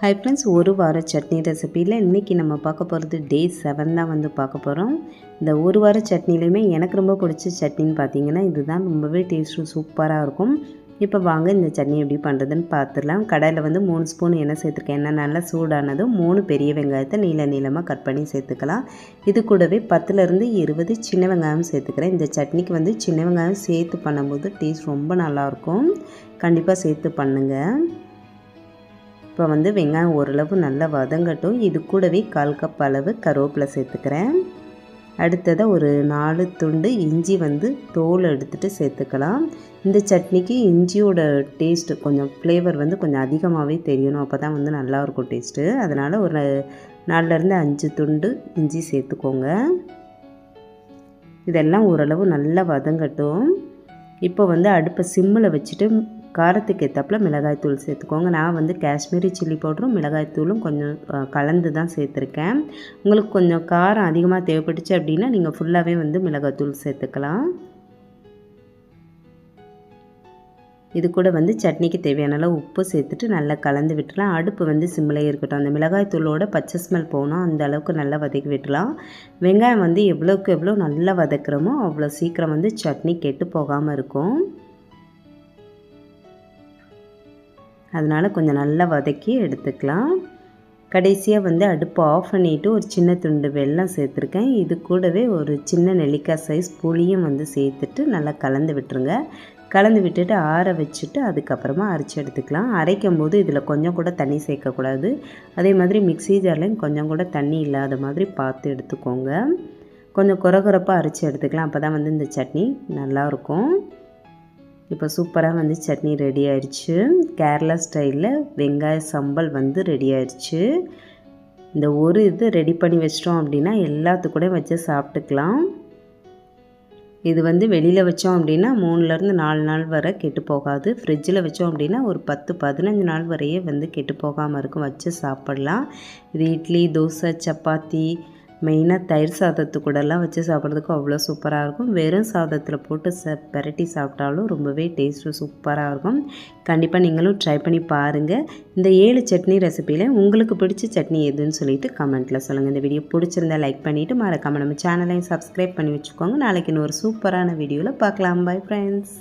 Hi friends ஒரு வார சட்னி ரெசிப்பியில் இன்றைக்கி நம்ம பார்க்க போகிறது டே செவன் தான் வந்து பார்க்க போகிறோம் இந்த ஒரு வார சட்னிலையுமே எனக்கு ரொம்ப பிடிச்ச சட்னின்னு பார்த்தீங்கன்னா இதுதான். ரொம்பவே டேஸ்ட்டும் சூப்பராக இருக்கும். இப்போ வாங்க இந்த சட்னி எப்படி பண்ணுறதுன்னு பார்த்துடலாம். கடையில் வந்து மூணு ஸ்பூன் எண்ணெய் சேர்த்துருக்கேன். எண்ணெய் நல்லா சூடானதும் மூணு பெரிய வெங்காயத்தை நீள நீளமாக கட் பண்ணி சேர்த்துக்கலாம். இது கூடவே பத்துலேருந்து இருபது சின்ன வெங்காயம் சேர்த்துக்கிறேன். இந்த சட்னிக்கு வந்து சின்ன வெங்காயம் சேர்த்து பண்ணும்போது டேஸ்ட் ரொம்ப நல்லாயிருக்கும் கண்டிப்பாக சேர்த்து பண்ணுங்கள் இப்போ வந்து வெங்காயம் ஓரளவு நல்லா வதங்கட்டும். இது கூடவே கால் கப் அளவு கருவேப்பிலை சேர்த்துக்கிறேன். அடுத்ததாக ஒரு நாலு துண்டு இஞ்சி வந்து தோல் எடுத்துகிட்டு சேர்த்துக்கலாம். இந்த சட்னிக்கு இஞ்சியோட டேஸ்ட்டு கொஞ்சம் ஃப்ளேவர் வந்து கொஞ்சம் அதிகமாகவே தெரியணும். அப்போ தான் வந்து நல்லா இருக்கும் டேஸ்ட்டு. அதனால் ஒரு நாலுலேருந்து அஞ்சு துண்டு இஞ்சி சேர்த்துக்கோங்க. இதெல்லாம் ஓரளவு நல்லா வதங்கட்டும். இப்போ வந்து அடுப்பை சிம்மில் வச்சுட்டு காரத்துக்கு ஏற்றப்பில் மிளகாய்த்தூள் சேர்த்துக்கோங்க. நான் வந்து காஷ்மீரி சில்லி பவுடரும் மிளகாய்த்தூளும் கொஞ்சம் கலந்து தான் சேர்த்துருக்கேன். உங்களுக்கு கொஞ்சம் காரம் அதிகமாக தேவைப்பட்டுச்சு அப்படின்னா நீங்கள் ஃபுல்லாகவே வந்து மிளகாய்த்தூள் சேர்த்துக்கலாம். இது கூட வந்து சட்னிக்கு தேவையான அளவு உப்பு சேர்த்துட்டு நல்லா கலந்து விட்டுலாம். அடுப்பு வந்து சிம்மிலே இருக்கட்டும். அந்த மிளகாய் தூளோட பச்சை ஸ்மெல் போகணும். அந்த அளவுக்கு நல்லா வதக்கி விட்டுலாம். வெங்காயம் வந்து எவ்வளோக்கு எவ்வளோ நல்லா வதக்குறோமோ அவ்வளோ சீக்கிரம் வந்து சட்னி கெட்டு போகாமல் இருக்கும். அதனால் கொஞ்சம் நல்லா வதக்கி எடுத்துக்கலாம். கடைசியாக வந்து அடுப்பு ஆஃப் பண்ணிவிட்டு ஒரு சின்ன துண்டு வெல்லம் சேர்த்துருக்கேன். இது கூடவே ஒரு சின்ன நெல்லிக்காய் சைஸ் புளியும் வந்து சேர்த்துட்டு நல்லா கலந்து விட்டுருங்க. கலந்து விட்டுட்டு ஆற வச்சுட்டு அதுக்கப்புறமா அரைச்சி எடுத்துக்கலாம். அரைக்கும் போது இதில் கொஞ்சம் கூட தண்ணி சேர்க்கக்கூடாது அதே மாதிரி மிக்சி ஜார்லையும் கொஞ்சம் கூட தண்ணி இல்லாத மாதிரி பார்த்து எடுத்துக்கோங்க. கொஞ்சம் குறகுறப்பாக அரைச்சி எடுத்துக்கலாம். அப்போ தான் வந்து இந்த சட்னி நல்லாயிருக்கும் இப்போ சூப்பராக வந்து சட்னி ரெடி ஆயிடுச்சு கேரளா ஸ்டைலில் வெங்காய சம்பல் வந்து ரெடி ஆயிடுச்சு இந்த ஒரு இது ரெடி பண்ணி வச்சிட்டோம் அப்படின்னா எல்லாத்துக்கூட வச்சு சாப்பிட்டுக்கலாம். இது வந்து வெளியில் வச்சோம் அப்படின்னா மூணுலேருந்து நாலு நாள் வரை கெட்டு போகாது. ஃப்ரிட்ஜில் வச்சோம் அப்படின்னா ஒரு பத்து பதினஞ்சு நாள் வரையே வந்து கெட்டு போகாமல் இருக்கும். வச்சு சாப்பிட்லாம். இது இட்லி தோசை சப்பாத்தி மெயினாக தயிர் சாதத்து கூடலாம் வச்சு சாப்பிட்றதுக்கு அவ்வளோ சூப்பராக இருக்கும். வெறும் சாதத்தில் போட்டு ச பெரட்டி சாப்பிட்டாலும் ரொம்பவே டேஸ்ட்டு சூப்பராக இருக்கும். கண்டிப்பாக நீங்களும் ட்ரை பண்ணி பாருங்கள் இந்த ஏழு சட்னி ரெசிப்பியில் உங்களுக்கு பிடிச்ச சட்னி எதுன்னு சொல்லிட்டு கமெண்ட்டில் சொல்லுங்கள் இந்த வீடியோ பிடிச்சிருந்தா லைக் பண்ணிவிட்டு மறக்காமல் நம்ம சேனலையும் சப்ஸ்கிரைப் பண்ணி வச்சுக்கோங்க. நாளைக்கு இன்னொரு சூப்பரான வீடியோவில் பார்க்கலாம். Bye friends